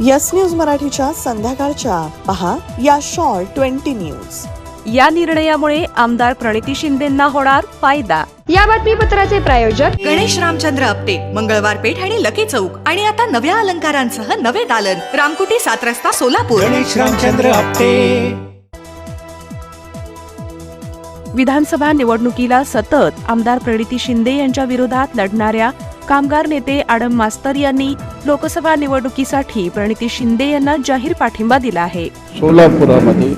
Yes news मराठीच्या संध्याकाळच्या. पहा या शॉर्ट ट्वेंटी न्यूज. या निर्णयामुळे आमदार प्रणिती शिंदेंना होणार फायदा. या बातमीपत्राचे प्रायोजक गणेश रामचंद्र आपटे मंगळवार पेठ आणि लकी चौक. आणि आता नव्या अलंकारांसह नवे दालन. रामकुटी सात रस्ता सोलापूर. गणेश रामचंद्र आपटे. विधानसभा निवडणुकीला सतत आमदार प्रणिती शिंदे यांच्या विरोधात लढणाऱ्या कामगार नेते आडम मास्तर यांनी लोकसभा निवडणुकीसाठी प्रणिती शिंदे यांना जाहीर पाठिंबा दिला आहे. सोलापुरामध्ये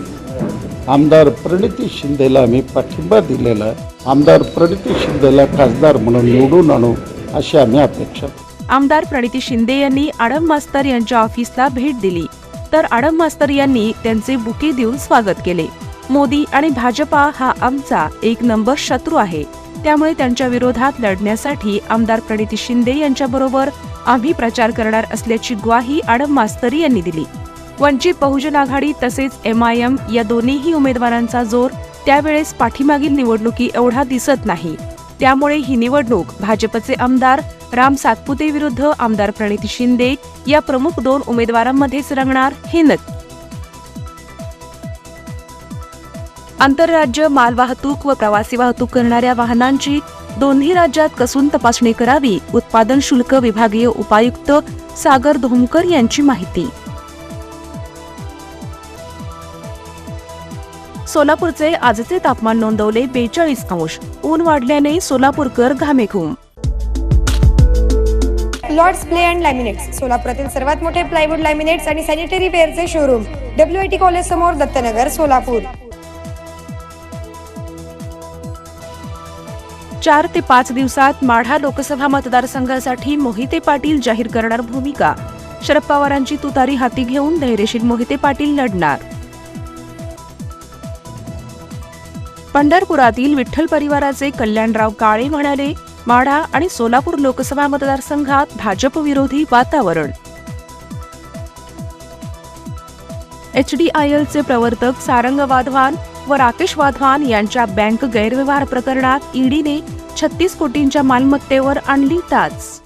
आमदार प्रणिती शिंदेला आम्ही पाठिंबा दिलेला आहे. आमदार प्रणिती शिंदेला खासदार म्हणून निवडून आणू अशी आम्ही अपेक्षा आमदार प्रणिती शिंदे यांनी आडम मास्तर यांच्या ऑफिसला भेट दिली. तर आडम मास्तर यांनी त्यांचे बुके देऊन स्वागत केले. मोदी आणि भाजपा हा आमचा एक नंबर शत्रू आहे. त्यामुळे त्यांच्या विरोधात लढण्यासाठी आमदार प्रणिती शिंदे यांच्याबरोबर आम्ही प्रचार करणार असल्याची ग्वाही आडम मास्तरी यांनी दिली. वंचित बहुजन आघाडी तसेच एम आय एम या दोन्हीही उमेदवारांचा जोर त्यावेळेस पाठीमागील निवडणुकी एवढा दिसत नाही. त्यामुळे ही निवडणूक भाजपचे आमदार राम सातपुते विरुद्ध आमदार प्रणिती शिंदे या प्रमुख दोन उमेदवारांमध्येच रंगणार हे नक्की. आंतरराज्य मालवाहतूक व प्रवासी वाहतूक करणाऱ्या वाहनांची दोन्ही राज्यात कसून तपासणी करावी उत्पादन शुल्क विभागीय उपायुक्त सागर धोमकर यांची माहिती. सोलापूरचे आजचे तापमान नोंदवले बेचाळीस अंश. ऊन वाढल्याने सोलापूरकर घामेघूम. लॉर्ड्स प्ले अँड लॅमिनेट्स सोलापुरातील सर्वात मोठे प्लायवूड लॅमिनेट्स आणि sanitary ware showroom W I T college समोर दत्तनगर सोलापूर. चार ते पाच दिवसात माढा लोकसभा मतदारसंघासाठी मोहिते पाटील जाहीर करणार भूमिका. शरद पवारांची तुतारी हाती घेऊन धैर्यशील मोहिते पाटील लढणार. पंढरपुरातील विठ्ठल परिवाराचे कल्याणराव काळे म्हणाले माढा आणि सोलापूर लोकसभा मतदारसंघात एच डी आय एलचे प्रवर्तक सारंग वाधवान व राकेश वाधवान यांच्या बँक गैरव्यवहार प्रकरणात ईडीने छत्तीस कोटींच्या मालमत्तेवर आणली टाच.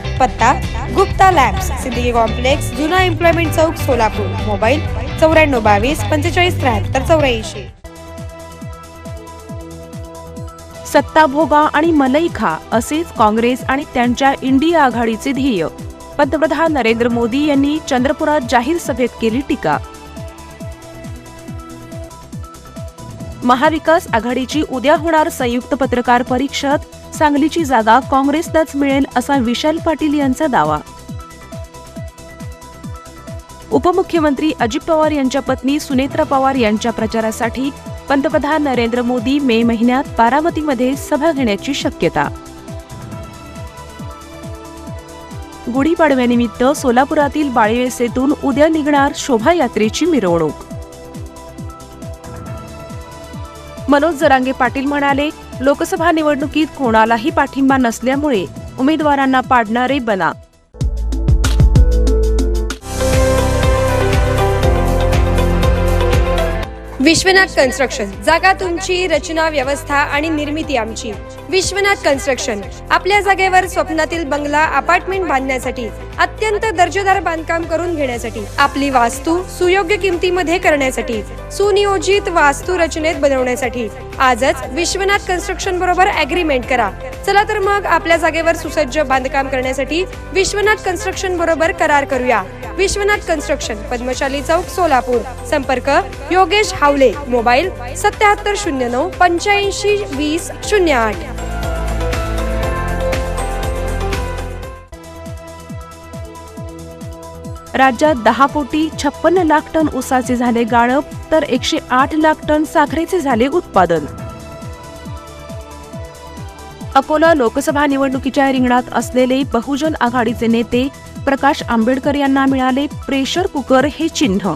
पत्ता गुप्ता लॅम्प्स सिद्दीकी कॉम्प्लेक्स जुना एम्प्लॉयमेंट चौक सोलापूर. मोबाईल चौऱ्याण्णव बावीस पंचेचाळीस त्र्याहत्तर चौऱ्याऐंशी. सत्ताभोगा आणि मलई खा असेच काँग्रेस आणि त्यांच्या इंडिया आघाडीचे ध्येय. पंतप्रधान नरेंद्र मोदी यांनी चंद्रपुरात जाहीर सभेत केली टीका. महाविकास आघाडीची उद्या होणार संयुक्त पत्रकार परिषद सांगलीची जागा काँग्रेसलाच मिळेल असा विशाल पाटील यांचा दावा. उपमुख्यमंत्री अजित पवार यांच्या पत्नी सुनेत्रा पवार यांच्या प्रचारासाठी पंतप्रधान नरेंद्र मोदी मे महिन्यात बारामतीमध्ये सभा घेण्याची शक्यता. गुढीपाडव्यानिमित्त सोलापुरातील बाळीवेसेतून उद्या निघणार शोभायात्रेची मिरवणूक. मनोज जरांगे पाटील म्हणाले लोकसभा निवडणुकीत कोणालाही पाठिंबा नसल्यामुळे उमेदवारांना पाडणारे बना. विश्वनाथ कन्स्ट्रक्शन. जागा तुमची रचना व्यवस्था आणि निर्मिती आमची. विश्वनाथ कन्स्ट्रक्शन. आपल्या जागेवर स्वप्नातील बंगला अपार्टमेंट बांधण्यासाठी अत्यंत दर्जेदार बांधकाम करून घेण्यासाठी आपली वास्तू सुयोग्य किमतीमध्ये करण्यासाठी सुनियोजित वास्तू रचनेत बनवण्यासाठी. आजच विश्वनाथ कन्स्ट्रक्शन बरोबर अग्रीमेंट करा. चला तर मग आपल्या जागेवर सुसज्ज बांधकाम करण्यासाठी विश्वनाथ कन्स्ट्रक्शन बरोबर करार करूया. विश्वनाथ कन्स्ट्रक्शन पद्मशाली चौक सोलापूर. संपर्क योगेश हावले मोबाईल सत्याहत्तर शून्य नऊ पंच्याऐंशी वीस शून्य आठ. राज्यात दहा कोटी छप्पन्न लाख टन ऊसाचे झाले गाळप तर एकशे आठ लाख टन साखरेचे झाले उत्पादन. अकोला लोकसभा निवडणुकीच्या रिंगणात असलेले बहुजन आघाडीचे नेते प्रकाश आंबेडकर यांना मिळाले प्रेशर कुकर हे चिन्ह.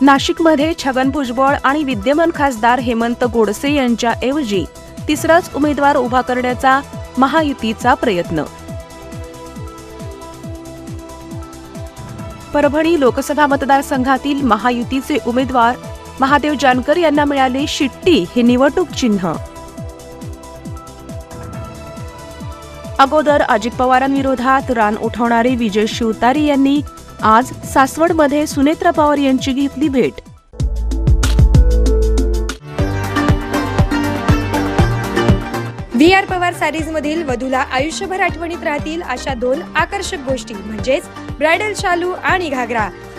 नाशिकमध्ये छगन भुजबळ आणि विद्यमान खासदार हेमंत गोडसे यांच्या ऐवजी तिसराच उमेदवार उभा करण्याचा महायुतीचा प्रयत्न. परभणी लोकसभा मतदारसंघातील महायुतीचे उमेदवार महादेव जानकर यांना मिळाली शिट्टी हे निवडणूक चिन्ह. अगोदर अजित पवारांविरोधात रान उठवणारे विजय शिवतारी यांनी आज सासवडमध्ये सुनेत्रा पवार यांची घेतली भेट. व्ही आर पवार सॅरीजमधील वधूला आयुष्यभर आठवणीत राहतील अशा दोन आकर्षक गोष्टी म्हणजेच ब्रायडल शालू आणि घागरा.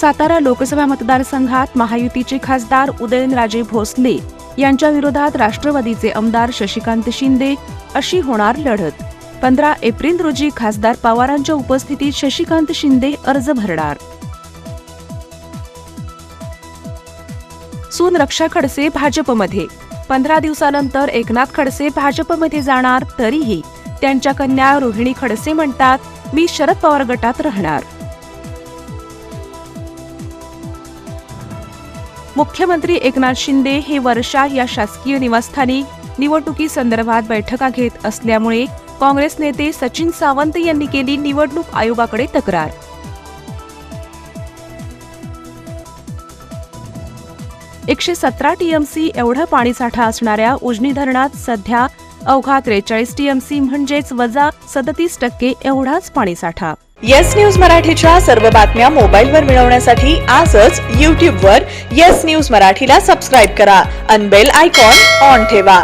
सातारा लोकसभा मतदारसंघात महायुतीचे खासदार उदयनराजे भोसले यांच्या विरोधात राष्ट्रवादीचे आमदार शशिकांत शिंदे अशी होणार लढत. पंधरा एप्रिल रोजी खासदार पवारांच्या उपस्थितीत शशिकांत शिंदे अर्ज भरणार. सून रक्षा खडसे भाजपमध्ये. पंधरा दिवसानंतर एकनाथ खडसे भाजपमध्ये जाणार तरीही त्यांच्या कन्या रोहिणी खडसे म्हणतात मी शरद पवार गटात राहणार. मुख्यमंत्री एकनाथ शिंदे हे वर्षा या शासकीय निवासस्थानी निवडणुकीसंदर्भात बैठका घेत असल्यामुळे काँग्रेस नेते सचिन सावंत यांनी केली निवडणूक आयोगाकडे तक्रार. एकशे सतरा टीएमसी एवढा पाणीसाठा असणाऱ्या उजनी धरणात सध्या अवघा त्रेचाळीस टीएमसी म्हणजेच वजा सदतीस टक्के एवढाच पाणीसाठा येस न्यूज मराठीच्या सर्व बातम्या मोबाईलवर मिळवण्यासाठी आजच यूट्यूबवर येस न्यूज मराठीला सबस्क्राईब करा. अनबेल आयकॉन ऑन ठेवा.